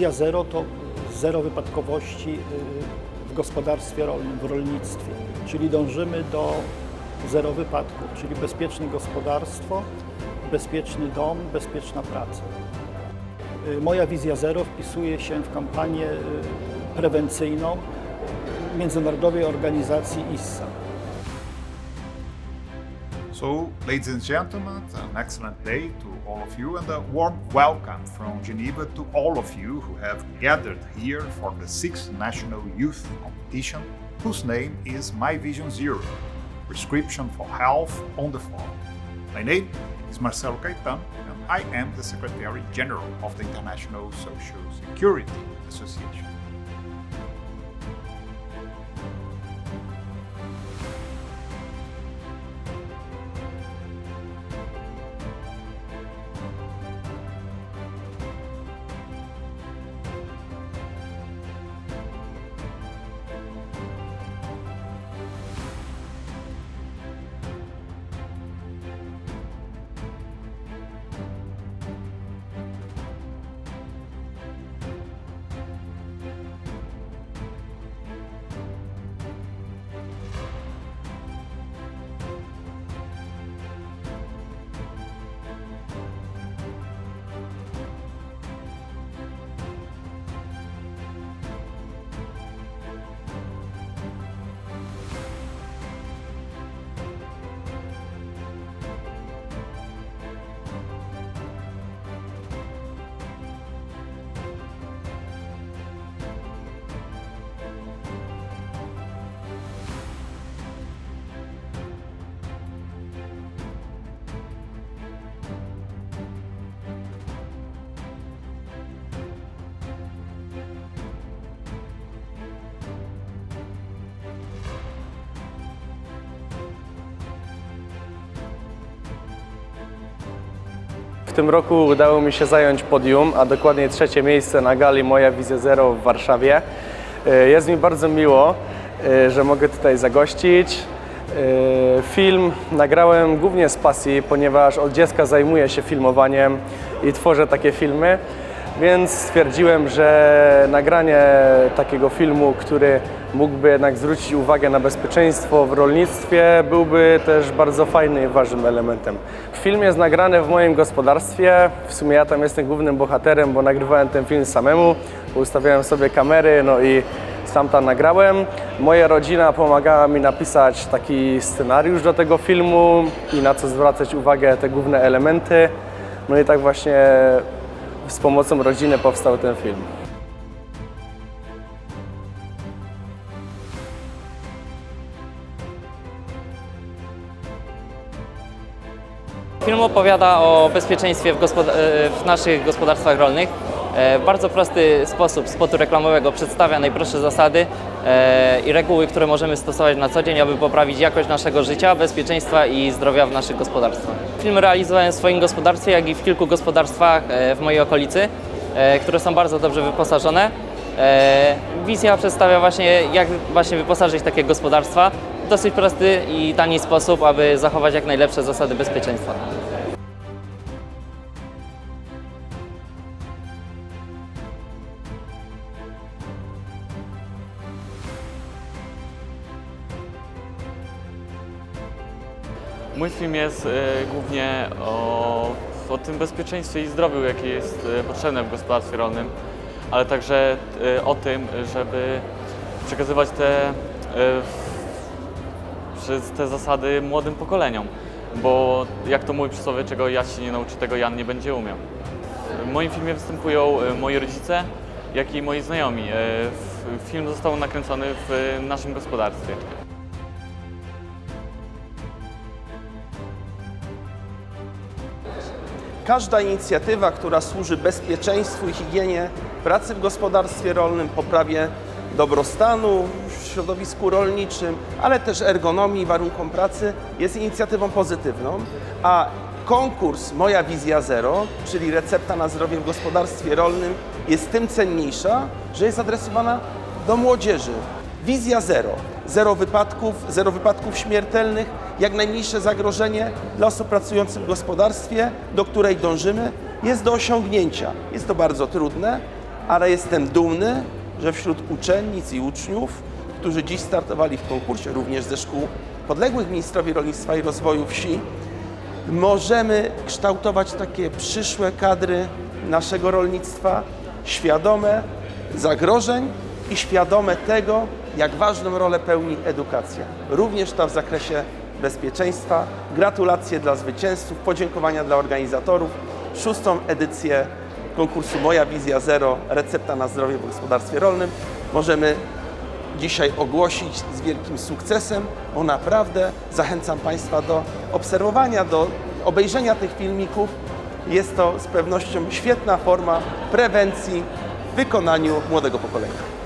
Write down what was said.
Wizja zero to zero wypadkowości y, w gospodarstwie rolnym, w rolnictwie. Czyli dążymy do zero wypadków, czyli bezpieczne gospodarstwo, bezpieczny dom, bezpieczna praca. Y, Moja wizja zero wpisuje się w kampanię y, prewencyjną międzynarodowej organizacji ISSA. So, ladies and gentlemen, an excellent day to all of you and a warm welcome from Geneva to all of you who have gathered here for the sixth National Youth Competition, whose name is My Vision Zero Prescription for Health on the Farm. My name is Marcelo Caetan, and I am the Secretary General of the International Social Security Association. Tym roku udało mi się zająć podium, a dokładnie trzecie miejsce na gali Moja Wizja Zero w Warszawie. E, Jest mi bardzo miło, e, że mogę tutaj zagościć. E, Film nagrałem głównie z pasji, ponieważ od dziecka zajmuję się filmowaniem i tworzę takie filmy, więc stwierdziłem, że nagranie takiego filmu, który mógłby jednak zwrócić uwagę na bezpieczeństwo w rolnictwie, byłby też bardzo fajnym i ważnym elementem. Film jest nagrany w moim gospodarstwie. W sumie ja tam jestem głównym bohaterem, bo nagrywałem ten film samemu. Ustawiałem sobie kamery, no i sam tam nagrałem. Moja rodzina pomagała mi napisać taki scenariusz do tego filmu i na co zwracać uwagę te główne elementy. No i tak właśnie z pomocą rodziny powstał ten film. Film opowiada o bezpieczeństwie w, e, w naszych gospodarstwach rolnych. E, W bardzo prosty sposób spotu reklamowego przedstawia najprostsze zasady e, i reguły, które możemy stosować na co dzień, aby poprawić jakość naszego życia, bezpieczeństwa i zdrowia w naszych gospodarstwach. Film realizowałem w swoim gospodarstwie, jak i w kilku gospodarstwach e, w mojej okolicy, które są bardzo dobrze wyposażone. Wizja przedstawia właśnie, jak właśnie wyposażyć takie gospodarstwa w dosyć prosty i tani sposób, aby zachować jak najlepsze zasady bezpieczeństwa. Mój film jest e, głównie o, o tym bezpieczeństwie i zdrowiu, jakie jest e, potrzebne w gospodarstwie rolnym, ale także e, o tym, żeby przekazywać te, te zasady młodym pokoleniom, bo jak to mówi przysłowie, czego ja się nie nauczy, tego Jan nie będzie umiał. W moim filmie występują moi rodzice, jak i moi znajomi. Film został nakręcony w naszym gospodarstwie. Każda inicjatywa, która służy bezpieczeństwu i higienie pracy w gospodarstwie rolnym, poprawie dobrostanu w środowisku rolniczym, ale też ergonomii i warunkom pracy, jest inicjatywą pozytywną, a konkurs Moja Wizja Zero, czyli recepta na zdrowie w gospodarstwie rolnym, jest tym cenniejsza, że jest adresowana do młodzieży. Wizja zero. Zero wypadków, zero wypadków śmiertelnych, jak najmniejsze zagrożenie dla osób pracujących w gospodarstwie, do której dążymy, jest do osiągnięcia. Jest to bardzo trudne, ale jestem dumny, że wśród uczennic i uczniów, którzy dziś startowali w konkursie, również ze szkół podległych ministrowi rolnictwa i rozwoju wsi, możemy kształtować takie przyszłe kadry naszego rolnictwa, świadome zagrożeń i świadome tego, jak ważną rolę pełni edukacja. Również ta w zakresie bezpieczeństwa. Gratulacje dla zwycięzców, podziękowania dla organizatorów. Szóstą edycję konkursu Moja Wizja Zero, recepta na zdrowie w gospodarstwie rolnym możemy dzisiaj ogłosić z wielkim sukcesem, bo naprawdę zachęcam Państwa do obserwowania, do obejrzenia tych filmików. Jest to z pewnością świetna forma prewencji w wykonaniu młodego pokolenia.